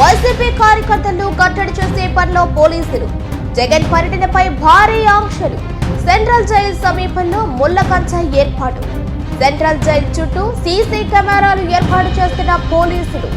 YCP కార్యకర్తలను కట్టడి చేసే పనిలో పోలీసులు జగన్ పర్యటనపై భారీ ఆంక్షలు. సెంట్రల్ జైలు సమీపంలో ముళ్ళ ఏర్పాటు. సెంట్రల్ జైలు చుట్టూ సీసీ కెమెరాలు ఏర్పాటు చేస్తున్న పోలీసులు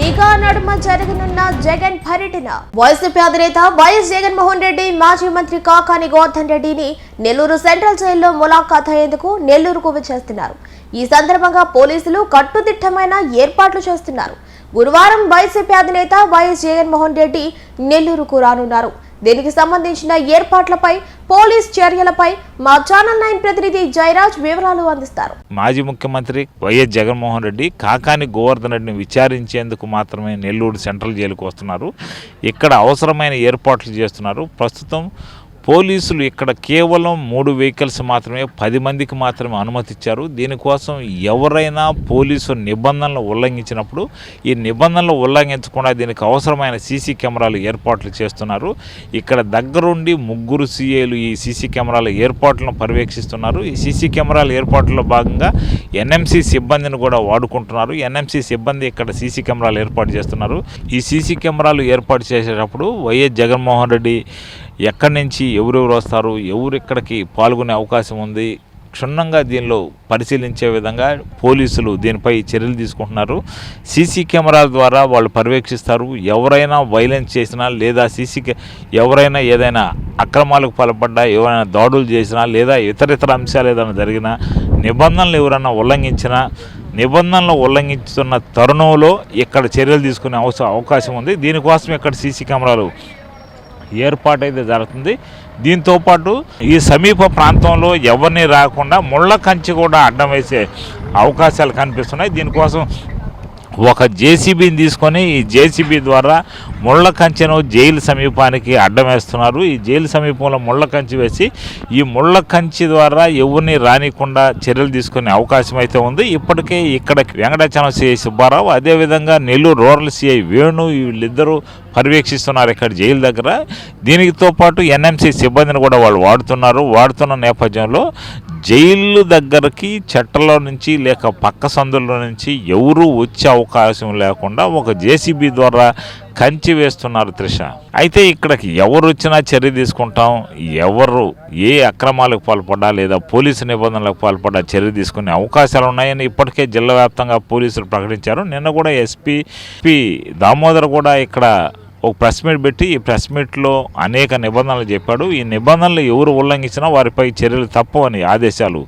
నిఘా నడుమ జరగనున్న జగన్ పర్యటన. వైసీపీ అధినేత వైఎస్ జగన్మోహన్ రెడ్డి మాజీ మంత్రి కాకాని గోవర్ధన్ రెడ్డిని నెల్లూరు సెంట్రల్ జైల్లో ములాఖాత్ అయ్యేందుకు నెల్లూరుకు చేస్తున్నారు ఈ సందర్భంగా పోలీసులు కట్టుదిట్టమైన ఏర్పాట్లు చేస్తున్నారు. గురువారం వైసీపీ అధినేత వైఎస్ జగన్మోహన్ రెడ్డి నెల్లూరుకు రానున్నారు. దీనికి సంబంధించిన ఏర్పాట్లపై పోలీస్ చర్యలపై మా ఛానల్ నైన్ ప్రతినిధి జయరాజ్ వివరాలు అందిస్తారు. మాజీ ముఖ్యమంత్రి వైఎస్ జగన్మోహన్ రెడ్డి కాకాని గోవర్ధన్ రెడ్డిని విచారించేందుకు మాత్రమే నెల్లూరు సెంట్రల్ జైలుకు వస్తున్నారు. ఇక్కడ అవసరమైన ఏర్పాట్లు చేస్తున్నారు. ప్రస్తుతం పోలీసులు ఇక్కడ కేవలం మూడు వెహికల్స్ మాత్రమే పది మందికి మాత్రమే అనుమతిచ్చారు. దీనికోసం ఎవరైనా పోలీసు నిబంధనలు ఉల్లంఘించినప్పుడు ఈ నిబంధనలు ఉల్లంఘించకుండా దీనికి అవసరమైన సీసీ కెమెరాలు ఏర్పాట్లు చేస్తున్నారు. ఇక్కడ దగ్గరుండి ముగ్గురు సీఏలు ఈ సీసీ కెమెరాల ఏర్పాట్లను పర్యవేక్షిస్తున్నారు. ఈ సీసీ కెమెరాల ఏర్పాట్లలో భాగంగా ఎన్ఎంసీ సిబ్బందిని కూడా వాడుకుంటున్నారు. ఎన్ఎంసీ సిబ్బంది ఇక్కడ సీసీ కెమెరాలు ఏర్పాటు చేస్తున్నారు. ఈ సీసీ కెమెరాలు ఏర్పాటు చేసేటప్పుడు వైఎస్ జగన్మోహన్ రెడ్డి ఎక్కడి నుంచి ఎవరెవరు వస్తారు ఎవరు ఇక్కడికి పాల్గొనే అవకాశం ఉంది క్షుణ్ణంగా దీనిలో పరిశీలించే విధంగా పోలీసులు దీనిపై చర్యలు తీసుకుంటున్నారు. సీసీ కెమెరాల ద్వారా వాళ్ళు పర్యవేక్షిస్తారు ఎవరైనా వైలెన్స్ చేసినా లేదా సీసీ ఎవరైనా ఏదైనా అక్రమాలకు పాల్పడ్డా ఎవరైనా దాడులు చేసినా లేదా ఇతర ఇతర అంశాలు ఏదైనా జరిగినా నిబంధనలు ఎవరైనా ఉల్లంఘించినా నిబంధనలు ఉల్లంఘించుతున్న తరుణంలో ఇక్కడ చర్యలు తీసుకునే అవసరం అవకాశం ఉంది. దీనికోసం ఇక్కడ సీసీ కెమెరాలు ఏర్పాటు అయితే జరుగుతుంది దీంతోపాటు ఈ సమీప ప్రాంతంలో ఎవరిని రాకుండా ముళ్ళ కంచి కూడా అడ్డం వేసే అవకాశాలు కనిపిస్తున్నాయి. దీనికోసం ఒక జేసీబీని తీసుకొని ఈ జేసీబీ ద్వారా ముళ్ళ కంచెను జైలు సమీపానికి అడ్డం వేస్తున్నారు. ఈ జైలు సమీపంలో ముళ్ళ కంచి వేసి ఈ ముళ్ళ కంచి ద్వారా ఎవరిని రానికుండా చర్యలు తీసుకునే అవకాశం అయితే ఉంది. ఇప్పటికే ఇక్కడ వెంకటాచలం సిఐ సుబ్బారావు అదేవిధంగా నెల్లూరు రూరల్ సిఐ వేణు వీళ్ళిద్దరూ పర్యవేక్షిస్తున్నారు ఇక్కడ జైలు దగ్గర. దీనితో పాటు ఎన్ఎంసీ సిబ్బందిని కూడా వాళ్ళు వాడుతున్నారు. వాడుతున్న నేపథ్యంలో జైలు దగ్గరికి చెట్టలో నుంచి లేక పక్క సందుల్లో నుంచి ఎవరు వచ్చే అవకాశం లేకుండా ఒక జేసీబీ ద్వారా కంచి వేస్తున్నారు త్రిష. అయితే ఇక్కడికి ఎవరు వచ్చినా చర్య తీసుకుంటాం. ఎవరు ఏ అక్రమాలకు పాల్పడ్డా లేదా పోలీసు నిబంధనలకు పాల్పడ్డా చర్య తీసుకునే అవకాశాలు ఉన్నాయని ఇప్పటికే జిల్లా వ్యాప్తంగా పోలీసులు ప్రకటించారు. నిన్న కూడా ఎస్పీ పి దామోదర్ కూడా ఇక్కడ ఒక ప్రెస్ మీట్ పెట్టి ఈ ప్రెస్ మీట్లో అనేక నిబంధనలు చెప్పాడు. ఈ నిబంధనలు ఎవరు ఉల్లంఘించినా వారిపై చర్యలు తప్పవని ఆదేశాలు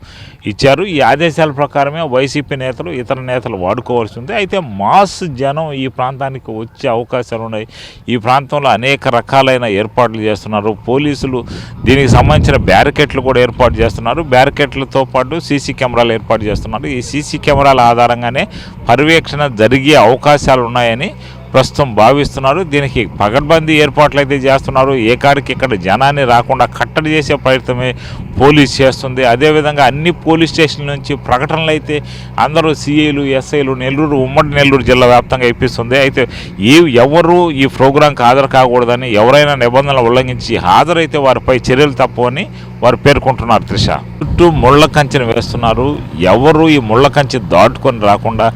ఇచ్చారు. ఈ ఆదేశాల ప్రకారమే వైసీపీ నేతలు ఇతర నేతలు వాడుకోవాల్సి ఉంది. అయితే మాస్ జనం ఈ ప్రాంతానికి వచ్చే అవకాశాలు ఉన్నాయి. ఈ ప్రాంతంలో అనేక రకాలైన ఏర్పాట్లు చేస్తున్నారు. పోలీసులు దీనికి సంబంధించిన బ్యారికేట్లు కూడా ఏర్పాటు చేస్తున్నారు. బ్యారికేట్లతో పాటు సీసీ కెమెరాలు ఏర్పాటు చేస్తున్నారు. ఈ సీసీ కెమెరాల ఆధారంగానే పర్యవేక్షణ జరిగే అవకాశాలు ఉన్నాయని ప్రస్తుతం భావిస్తున్నారు. దీనికి పగడ్బందీ ఏర్పాట్లు అయితే చేస్తున్నారు. ఏ కాడికి ఇక్కడ జనాన్ని రాకుండా కట్టడి చేసే ప్రయత్నమే పోలీస్ చేస్తుంది. అదేవిధంగా అన్ని పోలీస్ స్టేషన్ల నుంచి ప్రకటనలు అయితే అందరూ సీఐలు ఎస్ఐలు నెల్లూరు ఉమ్మడి నెల్లూరు జిల్లా వ్యాప్తంగా ఇప్పిస్తుంది. అయితే ఏ ఎవరు ఈ ప్రోగ్రాంకి హాజరు కాకూడదని ఎవరైనా నిబంధనలు ఉల్లంఘించి హాజరైతే వారిపై చర్యలు తప్పవని వారు పేర్కొంటున్నారు త్రిష. చుట్టూ ముళ్ళ కంచెను వేస్తున్నారు. ఎవరు ఈ ముళ్ళ కంచె దాటుకొని రాకుండా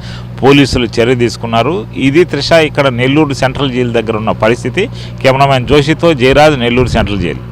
పోలీసులు చర్య తీసుకున్నారు. ఇది త్రిష ఇక్కడ నెల్లూరు సెంట్రల్ జైలు దగ్గర ఉన్న పరిస్థితి. కెమెరామెన్ జోషితో జయరాజ్ నెల్లూరు సెంట్రల్ జైలు.